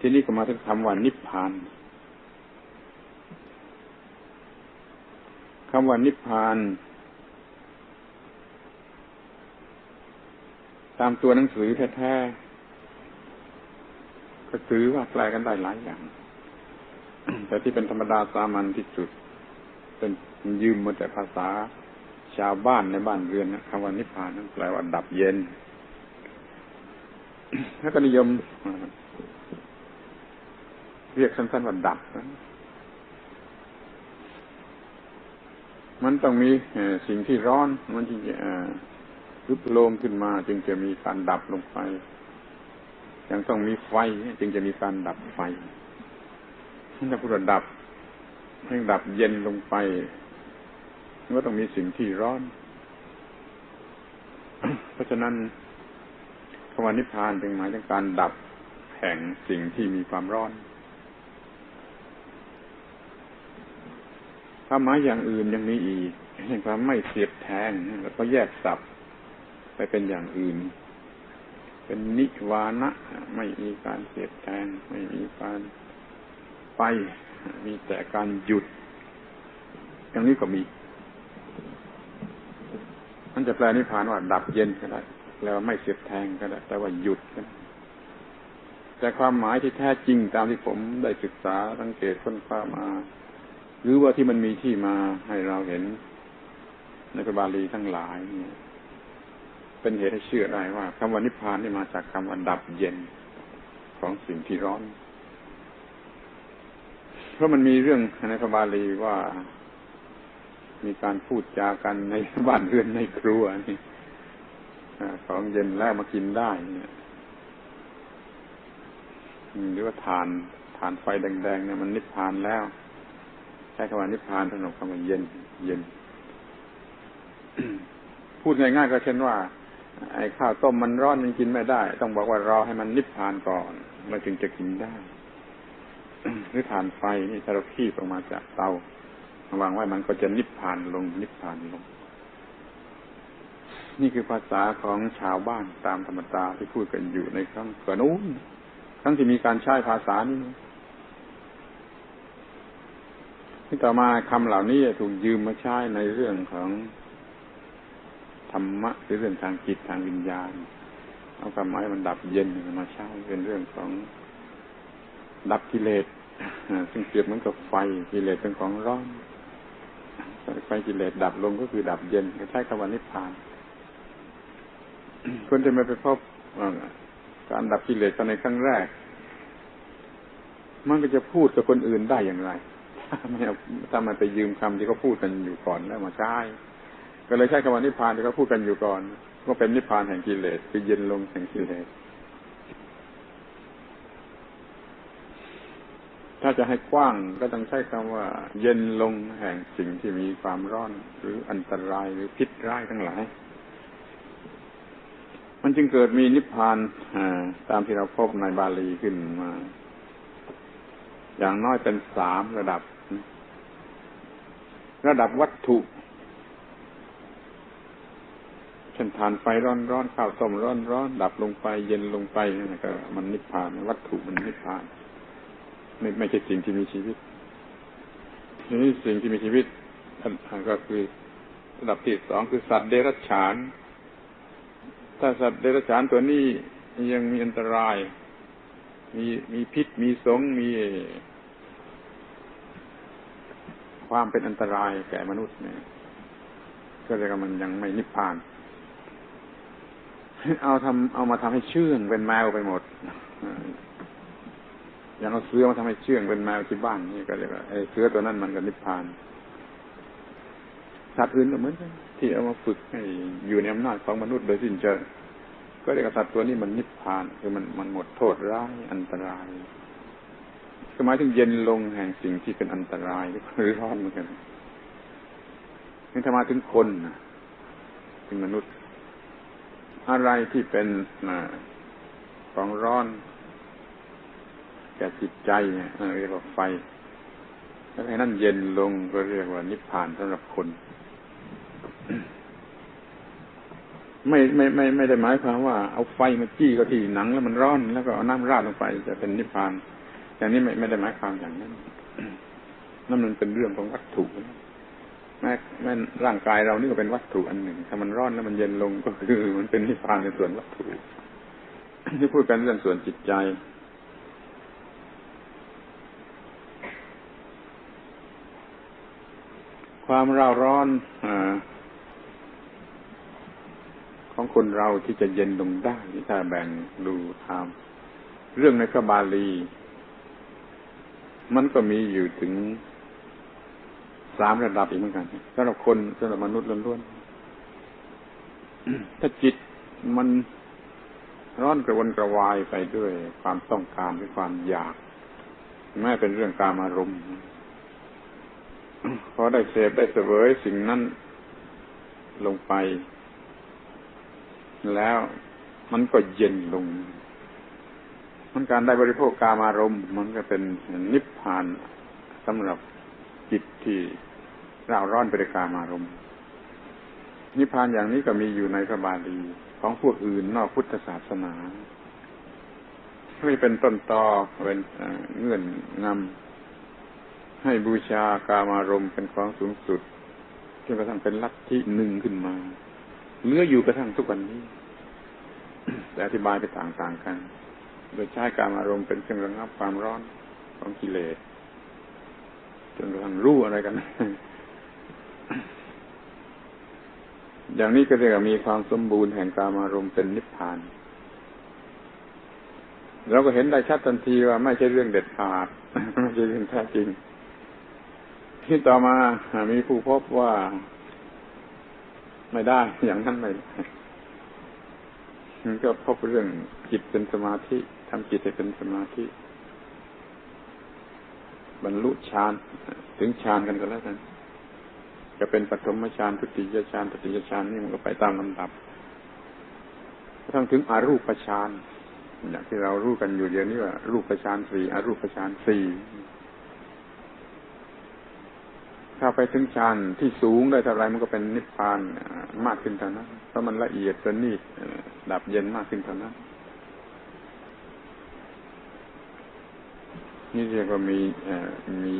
ทีนี้ก็มาถึงคำว่านิพพานคำว่านิพพาน ตามตัวหนังสือแท้ๆก็ถือว่าแปลกันได้หลายอย่าง แต่ที่เป็นธรรมดาสามัญที่สุด เป็นยืมมาแต่ภาษาชาวบ้านในบ้านเรือนนะคำว่านิพพานนั้นแปลว่าดับเย็น แล้วก็นิยม เรียกสั้นๆว่าดับ มันต้องมีสิ่งที่ร้อน มันจึงจะลุกโลมขึ้นมา จึงจะมีการดับลงไป ยังต้องมีไฟ จึงจะมีการดับไฟถ้าพูดดับให้ดับเย็นลงไปก็ต้องมีสิ่งที่ร้อน เพราะฉะนั้นคำว่านิพพานจึงหมายถึงการดับแห่งสิ่งที่มีความร้อน ถ้าหมายอย่างอื่นยังมีอีกเห็นความไม่เสียบแทงแล้วก็แยกสับไปเป็นอย่างอื่น เป็นนิวานะไม่มีการเสียบแทงไม่มีการไป มีแต่การหยุด อย่างนี้ก็มีมันจะแปลนิพพานว่า ดับเย็นก็ได้แปลว่าไม่เสียบแทงก็ได้แต่ว่าหยุดแต่ความหมายที่แท้จริงตามที่ผมได้ศึกษาสังเกตค้นคว้ามา หรือว่าที่มันมีที่มาให้เราเห็นในพระบาลีทั้งหลายเนี่ยเป็นเหตุให้เชื่อได้ว่าคำว่านิพพานนี่มาจากคำว่าดับเย็นของสิ่งที่ร้อน เพราะมันมีเรื่องในพระบาลีว่ามีการพูดจากันในบ้านเรือนในครัวนี่ของเย็นแล้วมากินได้เนี่ยหรือว่าทานทานไฟแดงๆเนี่ยมันนิพพานแล้ว ช้คำว่านิพพานสนุกคำว่าเย็น เย็น พูดง่ายๆก็เช่นว่า ไอ้ข้าวต้มมันร้อนมันกินไม่ได้ ต้องบอกว่ารอให้มันนิพพานก่อนเราจึงจะกินได้หรือทานไฟนี่ถ้าเราขี้ออกมาจากเตาวางไว้มันก็จะนิพพานลง นิพพานลง นี่คือภาษาของชาวบ้านตามธรรมดาที่พูดกันอยู่ในครั้งก่อนนู้นครั้งที่มีการใช้ภาษานี้ ที่ต่อมาคำเหล่านี้ถูกยืมมาใช้ในเรื่องของธรรมะหรือเรื่องทางจิตทางวิญญาณ เอาคำหมายมันดับเย็นมาใช้เป็นเรื่องของดับกิเลสซึ่งเปรียบเหมือนกับไฟกิเลสเป็นของร้อนไฟกิเลสดับลงก็คือดับเย็นใช้คำว่านิพพานคนจะมาไปพบการดับกิเลสกันในครั้งแรก มันก็จะพูดกับคนอื่นได้อย่างไร ไม่ถ้ามันไปยืมคำที่เขาพูดกันอยู่ก่อนแล้วมาใช้ก็เลยใช้คำว่านิพพานที่เขาพูดกันอยู่ก่อนก็เป็นนิพพานแห่งกิเลสคือเย็นลงแห่งกิเลสถ้าจะให้กว้างก็ต้องใช้คำว่า เย็นลงแห่งสิ่งที่มีความร้อน หรืออันตรายหรือพิษร้ายทั้งหลาย มันจึงเกิดมีนิพพานตามที่เราพบในบาลีขึ้นมา อย่างน้อยเป็นสามระดับ ระดับวัตถุเช่นทานไฟร้อนร้อนข้าวต้มร้อนร้อนดับลงไป เย็นลงไปนั่นก็มันนิพพาน วัตถุมันนิพพานไม่ไม่ใช่สิ่งที่มีชีวิตทีนี้สิ่งที่มีชีวิตก็คือระดับที่สองคือสัตว์เดรัจฉาน ถ้าสัตว์เดรัจฉานตัวนี้ยังมีอันตราย มีมีพิษมีสงมี ความเป็นอันตรายแก่มนุษย์เนี่ยก็เลยกมันยังไม่นิพพาน เอาทำเอามาทำให้เชื่องเป็นแมวไปหมดอย่างเอาเสือมาทำให้เชื่องเป็นแมวที่บ้านนี่ก็เรียกว่าไอ้เสือตัวนั้นมันก็นิพพานสัตว์อื่นก็เหมือนกันที่เอามาฝึกให้อยู่ในอำนาจของมนุษย์โดยสิ้นเชิงก็เรียกว่าสัตว์ตัวนี้มันนิพพาน คือมันมันหมดโทษร้ายอันตราย หมายถึงเย็นลงแห่งสิ่งที่เป็นอันตรายหรือร้อนเหมือนกันนี่ถ้ามาถึงคนถึงมนุษย์ อะไรที่เป็นของร้อนแก่จิตใจเนี่ยเรียกว่าไฟถ้าให้นั่นเย็นลงก็เรียกว่านิพพานสำหรับคน ไม่ไม่ไม่ไม่ได้หมายความว่าเอาไฟมาจี้ก็ที่หนังแล้วมันร้อน แล้วก็เอาน้ำราดลงไปจะเป็นนิพพาน อย่างนี้ไม่ไม่ได้หมายความอย่างนั้นนั่นมันเป็นเรื่องของวัตถุแม้แม้ร่างกายเรานี่ก็เป็นวัตถุอันหนึ่ง ถ้ามันร้อนแล้วมันเย็นลงก็คือ มันเป็นนิพพานในส่วนวัตถุที่พูดกันเรื่องส่วนจิตใจความเร่าร้อนอของคนเราที่จะเย็นลงได้ถ้าแบ่งดูตาม เรื่องในพระบาลี มันก็มีอยู่ถึงสามระดับอีกเหมือนกันสำหรับคนสำหรับมนุษย์ล้วนๆถ้าจิตมันร้อนกระวนกระวายไปด้วยความต้องการด้วยความอยากแม้เป็นเรื่องการอารมณ์พอได้เสพได้เสวยสิ่งนั้นลงไป แล้วมันก็เย็นลง มันการได้บริโภคกามารมณ์มันก็เป็นนิพพานสำหรับจิตที่เราร้อนไปด้วยกามารมณ์นิพพานอย่างนี้ก็มีอยู่ในพระบาลีของพวกอื่นนอกพุทธศาสนาไม่เป็นต้นตอเป็นเงื่อนงำให้บูชากามารมณ์เป็นของสูงสุดจนกระทั่งเป็นลัทธิหนึ่งขึ้นมาเลืออยู่กระทั่งทุกวันนี้แต่อธิบายไปต่างๆกัน โดยใช้การอารมณ์เป็นเครื่องระงับความร้อนของกิเลสจนกระทั่งรู้อะไรกัน อย่างนี้ก็เรียกว่ามีความสมบูรณ์แห่งการอารมณ์เป็นนิพพาน เราก็เห็นได้ชัดทันทีว่าไม่ใช่เรื่องเด็ดขาดไม่ใช่เรื่องแท้จริง ที่ต่อมามีผู้พบว่าไม่ได้ อย่างนั้นไม่ได้ก็พบเรื่องจิตเป็นสมาธิ ทำจิตให้เป็นสมาธิ บรรลุฌานถึงฌานกันก็แล้วกัน จะเป็นปฐมฌานทุติยฌานตติยฌานนี่มันก็ไปตามลำดับทั้งถึงอรูปฌานอย่างที่เรารู้กันอยู่เดี๋ยวนี้ว่า รูปฌานสี่อรูปฌานสี่ถ้าไปถึงฌานที่สูงได้เท่าไรมันก็เป็นนิพพานมากขึ้นเท่านั้นเพราะมันละเอียดประณีตดับเย็นมากขึ้นเท่านั้น นี่เรียกว่ามีมี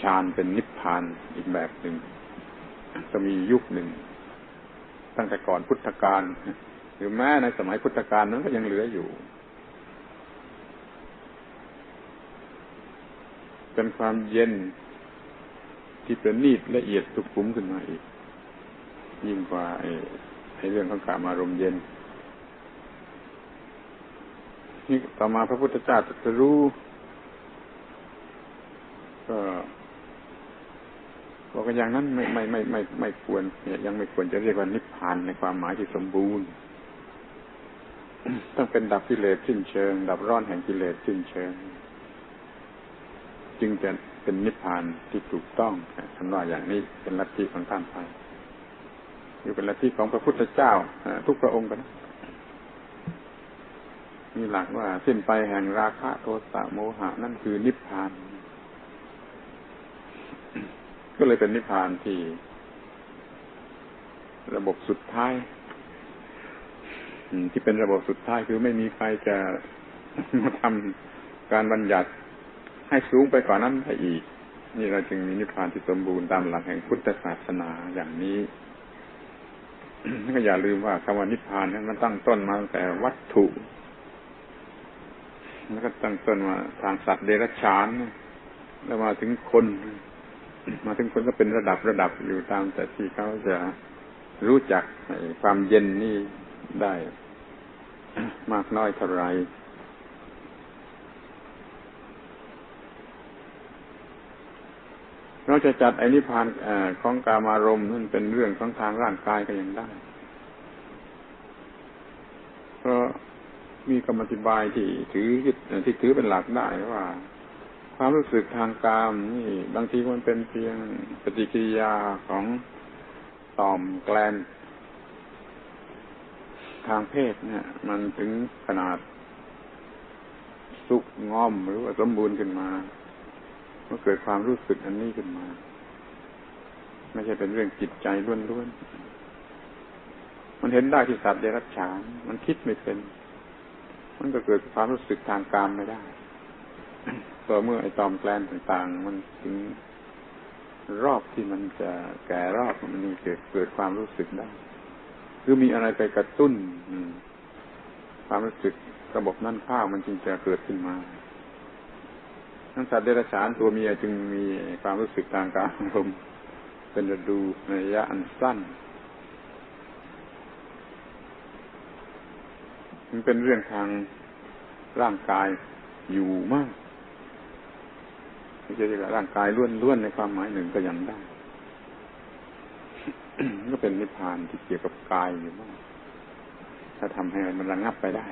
ฌานเป็นนิพพานอีกแบบหนึ่งก็มียุคหนึ่ง ตั้งแต่ก่อนพุทธกาลหรือแม้ในสมัยพุทธกาลนั้นก็ยังเหลืออยู่ เป็นความเย็นที่ประณีตละเอียดสุขุมขึ้นมาอีก ยิ่งกว่าไอ้ไอเรื่องของกามารมเย็นนี่ต่อมาพระพุทธเจ้าจะรู้ ก็ บอกกันอย่างนั้นไม่ไม่ไม่ไม่ไม่ควรเนี่ยังไม่ควรจะเรียกว่านิพพานในความหมายที่สมบูรณ์ ต้องเป็นดับกิเลสสิ้นเชิง ดับร้อนแห่งกิเลสสิ้นเชิง จึงจะเป็นนิพพานที่ถูกต้องท่านว่าอย่างนี้เป็นลัทธิของท่านไปอยู่เป็นลัทธิของพระพุทธเจ้าทุกพระองค์กันมีหลักว่าสิ้นไปแห่งราคะโทสะโมหะนั่นคือนิพพาน ก็เลยเป็นนิพพานที่ ระบบสุดท้ายที่เป็นระบบสุดท้ายคือไม่มีใครจะมาทำการบัญญัติให้สูงไปกว่านั้นได้อีก นี่เราจึงมีนิพพานที่สมบูรณ์ตามหลักแห่งพุทธศาสนาอย่างนี้ก็อย่าลืมว่าคำว่านิพพานนั้นมันตั้งต้นมาตั้งแต่วัตถุแล้วก็ตั้งต้นมาทางสัตว์เดรัจฉาน แล้วมาถึงคน มาถึงคนก็เป็นระดับระดับอยู่ตามแต่ที่เขาจะรู้จักความเย็นนี่ได้มากน้อยเท่าไรเราจะจัดไอ้นิพพานของกามารมณ์นั่นเป็นเรื่องของทางร่างกายก็ยังได้ เพราะมีคำอธิบายที่ถือที่ถือเป็นหลักได้ว่า ความรู้สึกทางกามนี่ บางทีมันเป็นเพียงปฏิกิริยาของต่อมแกลนทางเพศเนี่ย มันถึงขนาดสุกง่อมหรือว่าสมบูรณ์ขึ้นมาเมื่อเกิดความรู้สึกอันนี้ขึ้นมา ไม่ใช่เป็นเรื่องจิตใจล้วนๆมันเห็นได้ที่สัตว์เดรัจฉานมันคิดไม่เป็น มันก็เกิดความรู้สึกทางการไม่ได้ ต่อเมื่อไอ้ตอมแกลนต่างๆ มันถึงรอบที่มันจะแก่รอบมันมีเกิดเกิดความรู้สึกได้ คือมีอะไรไปกระตุ้นความรู้สึกระบบนั่นข้าวมันจึงจะเกิดขึ้นมาทั้งสัตว์เดรัจฉานตัวเมียจึงมีความรู้สึกทางการอารมณ์เป็นฤดูในระยะอันสั้น มันเป็นเรื่องทางร่างกายอยู่มาก ไม่ใช่ว่ร่างกายล้วนๆในความหมายหนึ่งก็ยังได้ ก็เป็นนิพพานที่เกี่ยวกับกายอยู่มากถ้าทำให้มันระงับไปได้